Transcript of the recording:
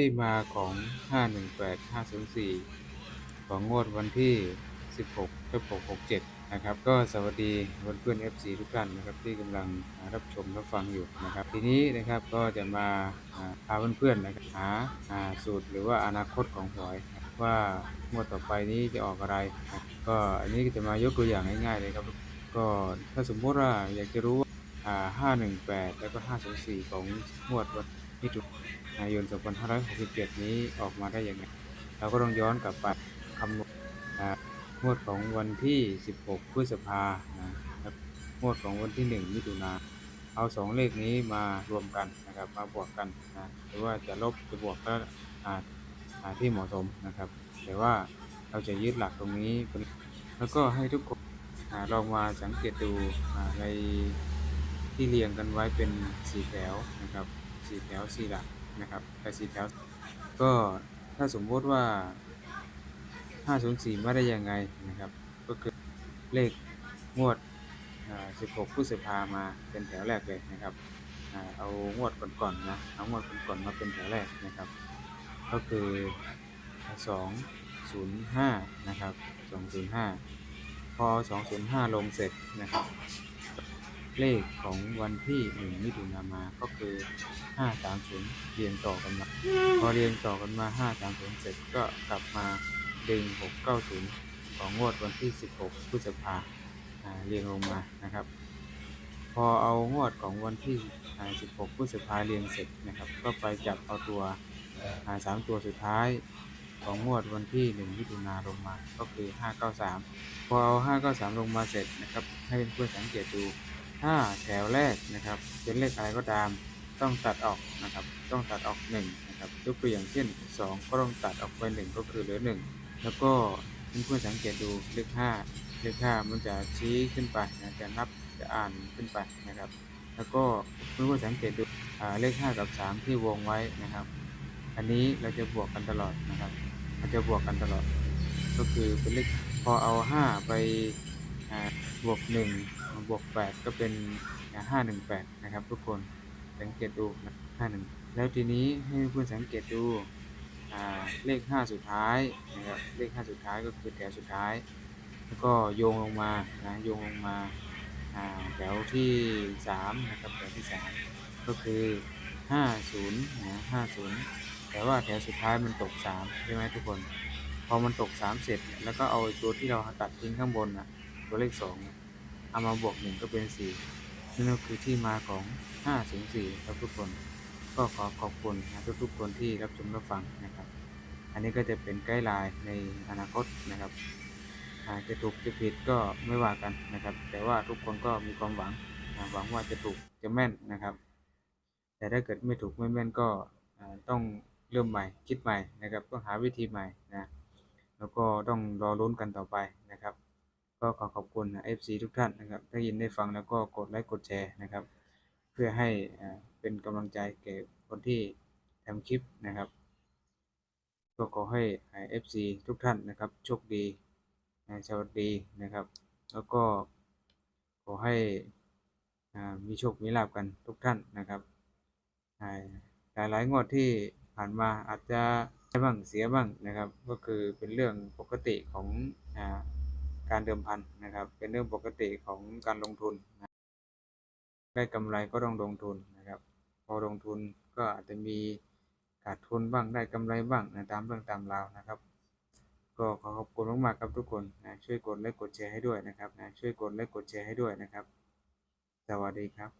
ที่มาของ518 504ของงวดวันที่16พฤษภาคม67นะครับ ก็สวัสดีเพื่อนๆ FC ทุกท่านนะครับที่กำลังรับชมรับฟังอยู่นะครับ ทีนี้นะครับก็จะมาพาเพื่อนๆนะครับหาอ่าสูตรหรือว่าอนาคตของหวยว่างวดต่อไปนี้จะออกอะไร ก็อันนี้ก็จะมายกตัวอย่างง่ายๆเลยครับ ก็ถ้าสมมติว่าอยากจะรู้ว่าอ่า518แล้วก็504ของงวดวัน มิถุนายน 2567 นี้ออกมาได้อยังไงเราก็ต้องย้อนกลับไปคำนวณงวดของวันที่ 16 พฤษภานะครับงวดของวันที่ 1 มิถุนาเอาสองเลขนี้มารวมกันนะครับ มาบวกกันนะหรือว่าจะลบจะบวกก็อาอ่าที่เหมาะสมนะครับ แต่ว่าเราจะยึดหลักตรงนี้ แล้วก็ให้ทุกคนอลองมาสังเกตดูในที่เรียงกันไว้เป็นสี่แถวนะครับ สี่แถวสี่หลักนะครับแต่สี่แถว ก็ถ้าสมมติว่า 504 มาได้ยังไงนะครับ ก็คือเลขงวด 16พฤษภามาเป็นแถวแรกเลยนะครับเอางวดก่อนๆนะเอางวดก่อนๆมาเป็นแถวแรกนะครับ ก็คือ 205 นะครับ 205 พอ 205 ลงเสร็จนะครับ เลขของวันที่1มิถุนามาก็คือ530เรียงต่อกันมาพอเรียงต่อกันมา530เสร็จก็กลับมาดึง690ของงวดวันที่16พฤษภาเรียงลงมานะครับ พอเอางวดของวันที่อ่า16พฤษภาเรียงเสร็จนะครับ ก็ไปจับเอาตัวอ่าสามตัวสุดท้ายของงวดวันที่1มิถุนาลงมา ก็คือ 593 พอเอา 593 ลงมาเสร็จนะครับ ให้เพื่อนๆสังเกตดู ถ้าแถวแรกนะครับ เป็นเลขอะไรก็ตาม ต้องตัดออกนะครับ ต้องตัดออก1นะครับยกตัวอย่างเช่น 2 ก็ต้องตัดออกไป 1 ก็คือเหลือ 1 แล้วก็เพื่อนๆสังเกตดูเลข5เลข5มันจะชี้ขึ้นไปนะจะนับจะอ่านขึ้นไปนะครับ แล้วก็เพื่อนๆสังเกตดูเลข 5 กับ 3 ที่วงไว้นะครับ อันนี้เราจะบวกกันตลอดนะครับมันจะบวกกันตลอด ก็คือเป็นเลขพอเอา 5 ไปบวก 1 บวก 8 ก็เป็นอ่า518 นะครับ ทุกคนสังเกตดูนะ51 แล้วทีนี้ให้เพื่อนสังเกตดูเลข 5 สุดท้ายนะครับเลข 5 สุดท้ายก็คือแถวสุดท้าย แล้วก็โยงลงมานะโยงลงมาแถวที่ 3 นะครับแถวที่ 3 ก็คือ 50นะ50 แต่ว่าแถวสุดท้ายมันตก 3 ใช่ไหมทุกคน พอมันตก 3 เสร็จ แล้วก็เอาตัวที่เราตัดทิ้งข้างบนนะตัวเลข 2 เอามาบวก1ก็เป็น4นั่นก็คือที่มาของ504ครับทุกคน ก็ขอขอบคุณนะทุกๆคนที่รับชมรับฟังนะครับ อันนี้ก็จะเป็นไกด์ไลน์ในอนาคตนะครับอาจจะถูกจะผิดก็ไม่ว่ากันนะครับ แต่ว่าทุกคนก็มีความหวังนะหวังว่าจะถูกจะแม่นนะครับ แต่ถ้าเกิดไม่ถูกไม่แม่นก็ต้องเริ่มใหม่คิดใหม่นะครับต้องหาวิธีใหม่นะแล้วก็ต้องรอลุ้นกันต่อไปนะครับ ก็ขอขอบคุณ FC ทุกท่านนะครับถ้ายินได้ฟังแล้วก็กดไลค์กดแชร์นะครับ เพื่อให้เป็นกำลังใจแก่คนที่ทำคลิปนะครับ ก็ขอให้เอฟซีทุกท่านนะครับโชคดีสวัสดีนะครับ แล้วก็ขอให้มีโชค มีลาภกันทุกท่านนะครับอ่าหลายหลายงวดที่ผ่านมาอาจจะได้บ้างเสียบ้างนะครับ ก็คือเป็นเรื่องปกติของอ่า การเดิมพันนะครับ เป็นเรื่องปกติของการลงทุนนะได้กำไรก็ต้องลงทุนนะครับ พอลงทุนก็อาจจะมีขาดทุนบ้างได้กำไรบ้างนะตามเรื่องตามราวนะครับ ก็ขอขอบคุณมากๆครับทุกคนนะช่วยกดไลค์กดแชร์ให้ด้วยนะครับนะช่วยกดไลค์กดแชร์ให้ด้วยนะครับ สวัสดีครับ